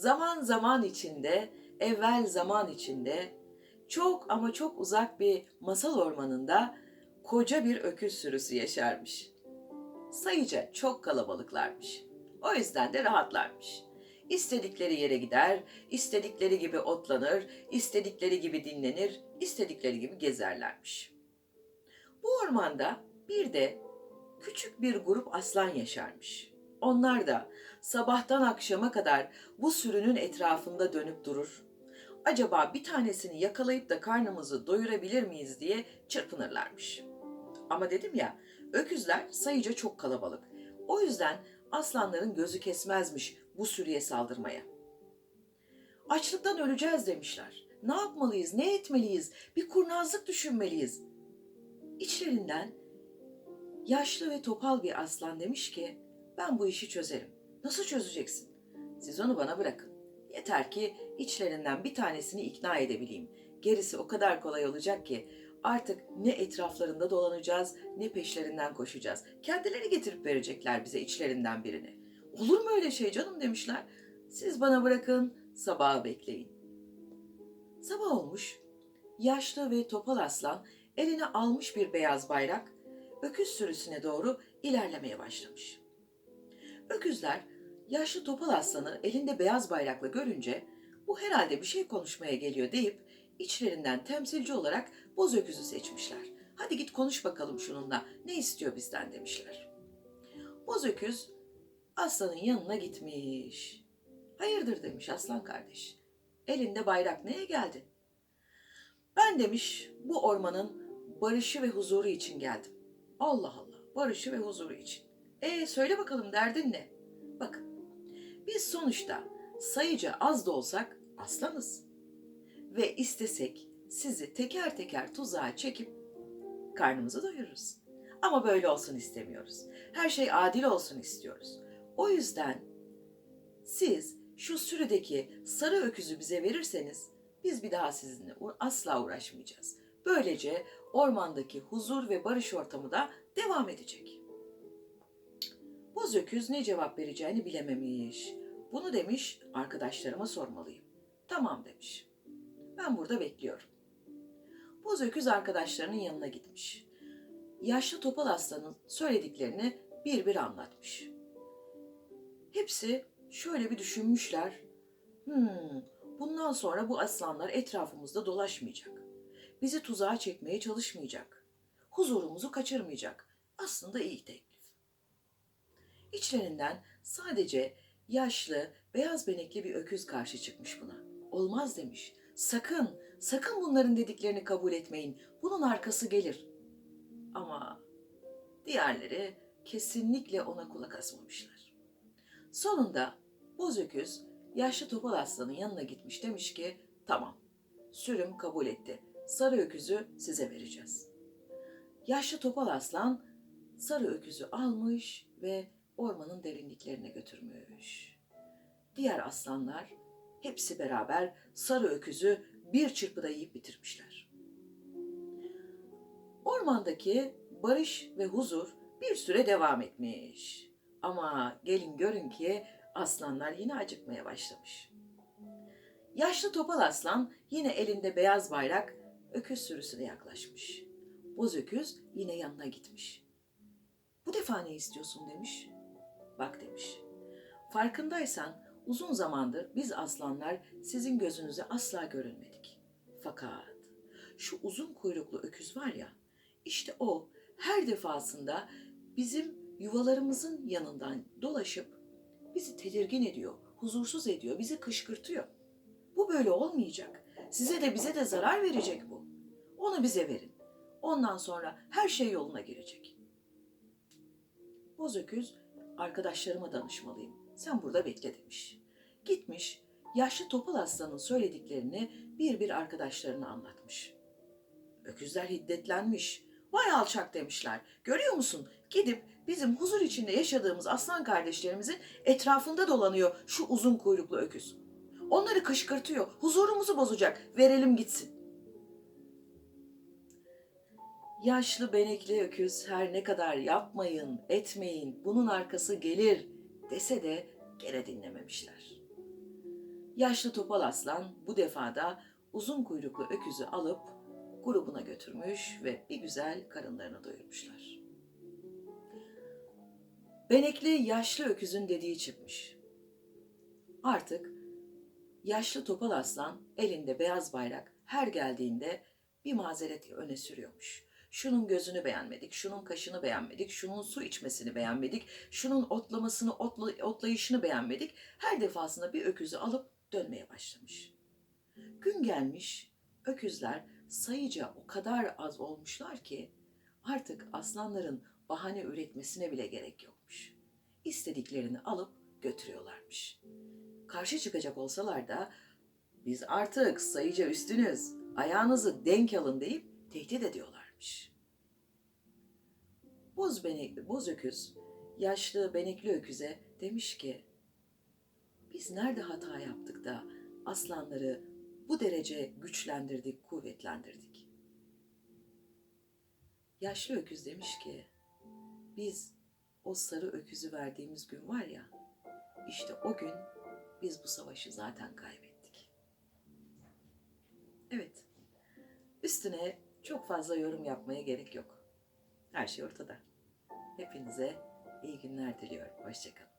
Zaman zaman içinde, evvel zaman içinde, çok ama çok uzak bir masal ormanında koca bir öküz sürüsü yaşarmış. Sayıca çok kalabalıklarmış. O yüzden de rahatlarmış. İstedikleri yere gider, istedikleri gibi otlanır, istedikleri gibi dinlenir, istedikleri gibi gezerlermiş. Bu ormanda bir de küçük bir grup aslan yaşarmış. Onlar da sabahtan akşama kadar bu sürünün etrafında dönüp durur. Acaba bir tanesini yakalayıp da karnımızı doyurabilir miyiz diye çırpınırlarmış. Ama dedim ya, öküzler sayıca çok kalabalık. O yüzden aslanların gözü kesmezmiş bu sürüye saldırmaya. Açlıktan öleceğiz demişler. Ne yapmalıyız, ne etmeliyiz? Bir kurnazlık düşünmeliyiz. İçlerinden yaşlı ve topal bir aslan demiş ki, ben bu işi çözerim. Nasıl çözeceksin? Siz onu bana bırakın. Yeter ki içlerinden bir tanesini ikna edebileyim. Gerisi o kadar kolay olacak ki artık ne etraflarında dolanacağız ne peşlerinden koşacağız. Kendileri getirip verecekler bize içlerinden birini. Olur mu öyle şey canım demişler. Siz bana bırakın sabaha bekleyin. Sabah olmuş. Yaşlı ve topal aslan eline almış bir beyaz bayrak öküz sürüsüne doğru ilerlemeye başlamış. Öküzler yaşlı topal aslanı elinde beyaz bayrakla görünce bu herhalde bir şey konuşmaya geliyor deyip içlerinden temsilci olarak boz öküzü seçmişler. Hadi git konuş bakalım şununla ne istiyor bizden demişler. Boz öküz aslanın yanına gitmiş. Hayırdır demiş aslan kardeş. Elinde bayrak neye geldi? Ben demiş bu ormanın barışı ve huzuru için geldim. Allah Allah barışı ve huzuru için. E söyle bakalım derdin ne? Bakın biz sonuçta sayıca az da olsak aslanız. Ve istesek sizi teker teker tuzağa çekip karnımızı doyururuz. Ama böyle olsun istemiyoruz. Her şey adil olsun istiyoruz. O yüzden siz şu sürüdeki sarı öküzü bize verirseniz biz bir daha sizinle asla uğraşmayacağız. Böylece ormandaki huzur ve barış ortamı da devam edecek. Boz öküz ne cevap vereceğini bilememiş. Bunu demiş arkadaşlarıma sormalıyım. Tamam demiş. Ben burada bekliyorum. Boz öküz arkadaşlarının yanına gitmiş. Yaşlı topal aslanın söylediklerini bir bir anlatmış. Hepsi şöyle bir düşünmüşler. Hmm, bundan sonra bu aslanlar etrafımızda dolaşmayacak. Bizi tuzağa çekmeye çalışmayacak. Huzurumuzu kaçırmayacak. Aslında iyi teklif. İçlerinden sadece yaşlı, beyaz benekli bir öküz karşı çıkmış buna. Olmaz demiş. Sakın, sakın bunların dediklerini kabul etmeyin. Bunun arkası gelir. Ama diğerleri kesinlikle ona kulak asmamışlar. Sonunda boz öküz yaşlı topal aslanın yanına gitmiş demiş ki tamam sürüm kabul etti. Sarı öküzü size vereceğiz. Yaşlı topal aslan sarı öküzü almış ve ormanın derinliklerine götürmüş. Diğer aslanlar hepsi beraber sarı öküzü bir çırpıda yiyip bitirmişler. Ormandaki barış ve huzur bir süre devam etmiş. Ama gelin görün ki aslanlar yine acıkmaya başlamış. Yaşlı topal aslan yine elinde beyaz bayrak öküz sürüsüne yaklaşmış. Boz öküz yine yanına gitmiş. Bu defa ne istiyorsun demiş. Bak demiş. Farkındaysan uzun zamandır biz aslanlar sizin gözünüze asla görünmedik. Fakat şu uzun kuyruklu öküz var ya, işte o her defasında bizim yuvalarımızın yanından dolaşıp bizi tedirgin ediyor, huzursuz ediyor, bizi kışkırtıyor. Bu böyle olmayacak. Size de bize de zarar verecek bu. Onu bize verin. Ondan sonra her şey yoluna girecek. Boz öküz arkadaşlarıma danışmalıyım. Sen burada bekle demiş. Gitmiş yaşlı topal aslanın söylediklerini bir bir arkadaşlarına anlatmış. Öküzler hiddetlenmiş. Vay alçak demişler. Görüyor musun? Gidip bizim huzur içinde yaşadığımız aslan kardeşlerimizin etrafında dolanıyor şu uzun kuyruklu öküz. Onları kışkırtıyor. Huzurumuzu bozacak. Verelim gitsin. Yaşlı benekli öküz her ne kadar yapmayın, etmeyin, bunun arkası gelir dese de gene dinlememişler. Yaşlı topal aslan bu defada uzun kuyruklu öküzü alıp grubuna götürmüş ve bir güzel karınlarını doyurmuşlar. Benekli yaşlı öküzün dediği çıkmış. Artık yaşlı topal aslan elinde beyaz bayrak her geldiğinde bir mazeret öne sürüyormuş. Şunun gözünü beğenmedik, şunun kaşını beğenmedik, şunun su içmesini beğenmedik, şunun otlamasını, otla, otlayışını beğenmedik. Her defasında bir öküzü alıp dönmeye başlamış. Gün gelmiş, öküzler sayıca o kadar az olmuşlar ki artık aslanların bahane üretmesine bile gerek yokmuş. İstediklerini alıp götürüyorlarmış. Karşı çıkacak olsalar da biz artık sayıca üstünüz, ayağınızı denk alın deyip tehdit ediyorlarmış. Boz, bene, boz öküz, yaşlı benekli öküze demiş ki, biz nerede hata yaptık da aslanları bu derece güçlendirdik, kuvvetlendirdik? Yaşlı öküz demiş ki, biz o sarı öküzü verdiğimiz gün var ya, işte o gün biz bu savaşı zaten kaybettik. Evet, üstüne çok fazla yorum yapmaya gerek yok. Her şey ortada. Hepinize iyi günler diliyorum. Hoşçakalın.